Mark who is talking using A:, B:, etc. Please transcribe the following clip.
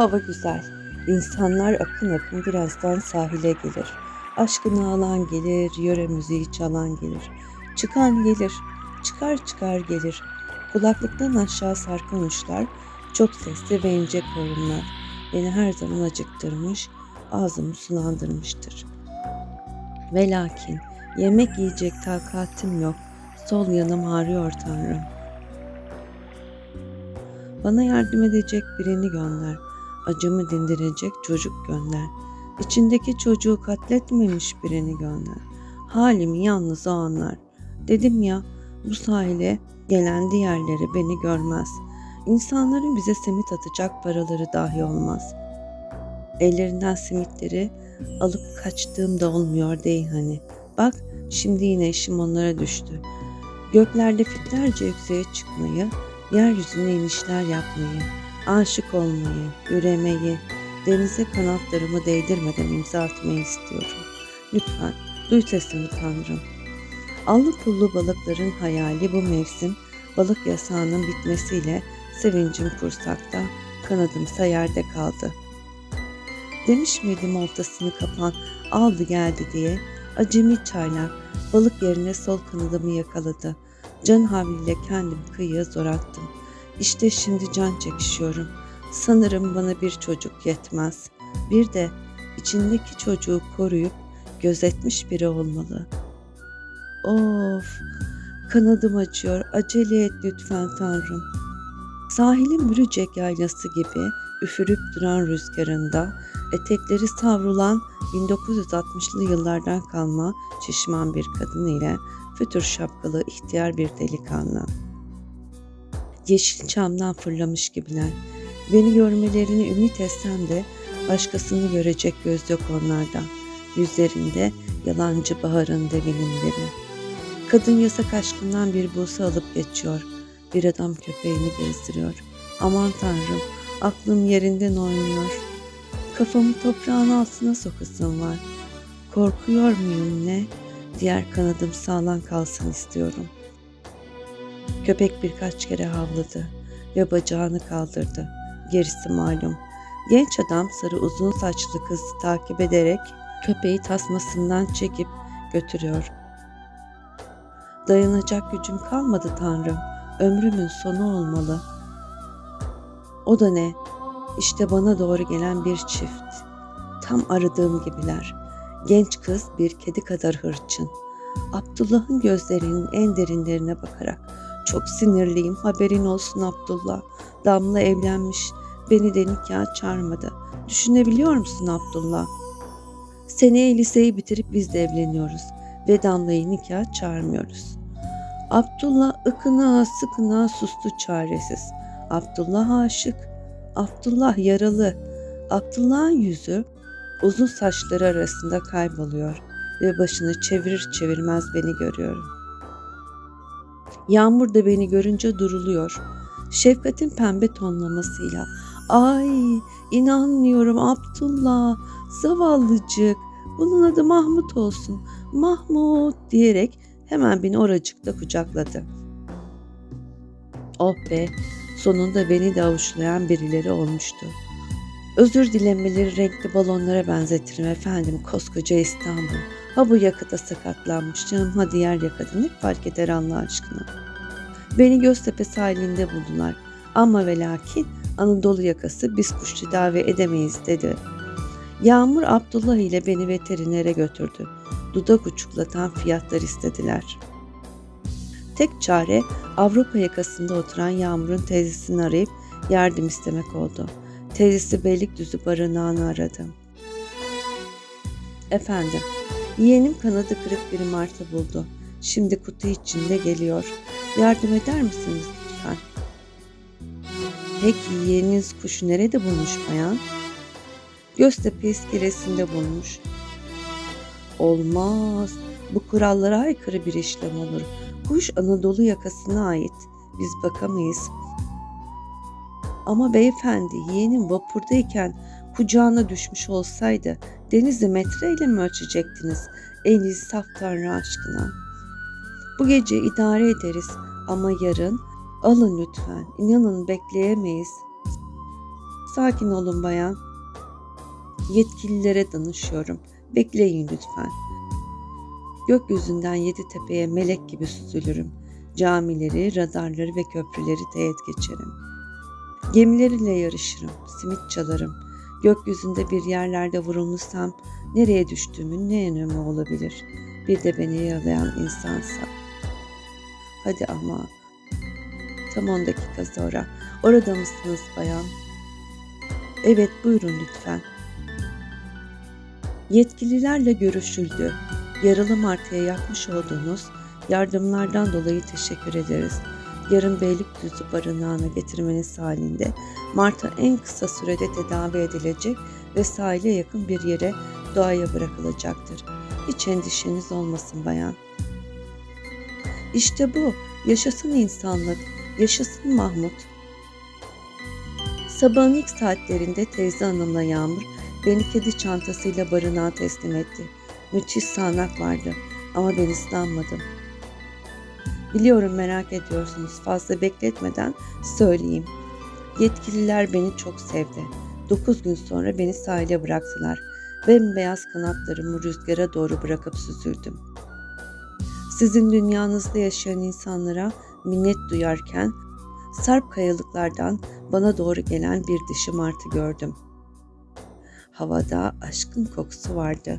A: Hava güzel. İnsanlar akın akın birazdan sahile gelir. Aşkını alan gelir, yöre müziği çalan gelir. Çıkan gelir, çıkar çıkar gelir. Kulaklıktan aşağı sarkan uçlar, çok sesli ve ince korunlar. Beni her zaman acıktırmış, ağzımı sulandırmıştır. Ve lakin yemek yiyecek takatim yok. Sol yanım ağrıyor Tanrım. Bana yardım edecek birini gönder. Acımı dindirecek çocuk gönder. İçindeki çocuğu katletmemiş birini gönder. Halimi yalnız o anlar. Dedim ya bu sahile gelen diğerleri beni görmez. İnsanların bize simit atacak paraları dahi olmaz. Ellerinden simitleri alıp kaçtığım da olmuyor değil hani. Bak şimdi yine işim onlara düştü. Göklerde fitlerce yükseğe çıkmayı, yeryüzüne inişler yapmayı, aşık olmayı, üremeyi, denize kanatlarımı değdirmeden imza atmayı istiyorum. Lütfen duy sesimi Tanrım. Allı pullu balıkların hayali bu mevsim balık yasağının bitmesiyle sevincim kursakta, kanadımsa yerde kaldı. Demiş miydim oltasını kapan aldı geldi diye acemi çaylak balık yerine sol kanadımı yakaladı. Can havliyle kendim kıyıya zor attım. İşte şimdi can çekişiyorum. Sanırım bana bir çocuk yetmez. Bir de içindeki çocuğu koruyup gözetmiş biri olmalı. Of, kanadım acıyor. Acele et lütfen Tanrım. Sahilin bürücek yaylası gibi üfürüp duran rüzgarında etekleri savrulan 1960'lı yıllardan kalma şişman bir kadın ile fütür şapkalı ihtiyar bir delikanlı. Yeşilçamdan fırlamış gibiler. Beni görmelerini ümit etsem de başkasını görecek göz yok onlarda. Yüzlerinde yalancı baharın devinimleri. Kadın yasak aşkından bir buğsa alıp geçiyor. Bir adam köpeğini gezdiriyor. Aman tanrım aklım yerinden oynuyor. Kafamı toprağın altına sokasım var. Korkuyor muyum ne? Diğer kanadım sağlam kalsın istiyorum. Köpek birkaç kere havladı ve bacağını kaldırdı. Gerisi malum. Genç adam sarı uzun saçlı kızı takip ederek köpeği tasmasından çekip götürüyor. Dayanacak gücüm kalmadı Tanrım. Ömrümün sonu olmalı. O da ne? İşte bana doğru gelen bir çift. Tam aradığım gibiler. Genç kız bir kedi kadar hırçın. Abdullah'ın gözlerinin en derinlerine bakarak çok sinirliyim haberin olsun Abdullah. Damla evlenmiş beni de nikah çağırmadı. Düşünebiliyor musun Abdullah? Seneye liseyi bitirip biz de evleniyoruz ve Damla'yı nikah çağırmıyoruz. Abdullah ıkına sıkına sustu çaresiz. Abdullah aşık, Abdullah yaralı. Abdullah'ın yüzü uzun saçları arasında kayboluyor ve başını çevirir çevirmez beni görüyorum. Yağmur da beni görünce duruluyor. Şefkatin pembe tonlamasıyla Ay inanmıyorum Abdullah zavallıcık bunun adı Mahmut olsun Mahmut diyerek hemen beni oracıkta kucakladı. Oh be sonunda beni de avuçlayan birileri olmuştu. Özür dilemeleri renkli balonlara benzetirim efendim koskoca İstanbul. Ha bu yakıta sakatlanmış canım ha diğer yakada ne fark eder Allah aşkına. Beni Göztepe sahilinde buldular ama ve lakin Anadolu yakası biz kuş tedavi edemeyiz dedi. Yağmur Abdullah ile beni veterinere götürdü. Dudak uçuklatan fiyatlar istediler. Tek çare Avrupa yakasında oturan Yağmur'un teyzesini arayıp yardım istemek oldu. Teyzesi Beylikdüzü barınağını aradı. Efendim, yeğenim kanadı kırık bir martı buldu. Şimdi kutu içinde geliyor. Yardım eder misiniz lütfen? Peki yeğeniniz kuşu nerede bulmuş bayan? Göztepe iskelesinde bulmuş. Olmaz. Bu kurallara aykırı bir işlem olur. Kuş Anadolu yakasına ait. Biz bakamayız. Ama beyefendi yeğenim vapurdayken kucağına düşmüş olsaydı denizi metreyle mi ölçecektiniz? En saf tanrı aşkına. Bu gece idare ederiz ama yarın alın lütfen. İnanın bekleyemeyiz. sakin olun bayan. Yetkililere danışıyorum. Bekleyin lütfen. Gökyüzünden yedi tepeye melek gibi süzülürüm. Camileri, radarları ve köprüleri teğet geçerim. Gemileriyle yarışırım, simit çalarım. Gökyüzünde bir yerlerde vurulmuşsam nereye düştüğümün ne önemi olabilir? Bir de beni yaralayan insansa. Hadi ama. Tam 10 dakika sonra. Orada mısınız bayan? Evet buyurun lütfen. Yetkililerle görüşüldü. Yaralı Martı'ya yapmış olduğunuz yardımlardan dolayı teşekkür ederiz. Yarın Beylikdüzü barınağına getirmeniz halinde Marta en kısa sürede tedavi edilecek ve sahile yakın bir yere doğaya bırakılacaktır. Hiç endişeniz olmasın bayan. İşte bu. Yaşasın insanlık. Yaşasın Mahmut. Sabahın ilk saatlerinde teyze hanımla Yağmur beni kedi çantasıyla barınağa teslim etti. Müthiş sağanak vardı ama ben ıslanmadım. Biliyorum merak ediyorsunuz. Fazla bekletmeden söyleyeyim. Yetkililer beni çok sevdi. Dokuz gün sonra beni sahile bıraktılar. Bembeyaz kanatlarımı rüzgara doğru bırakıp süzüldüm. Sizin dünyanızda yaşayan insanlara minnet duyarken sarp kayalıklardan bana doğru gelen bir dişi martı gördüm. Havada aşkın kokusu vardı.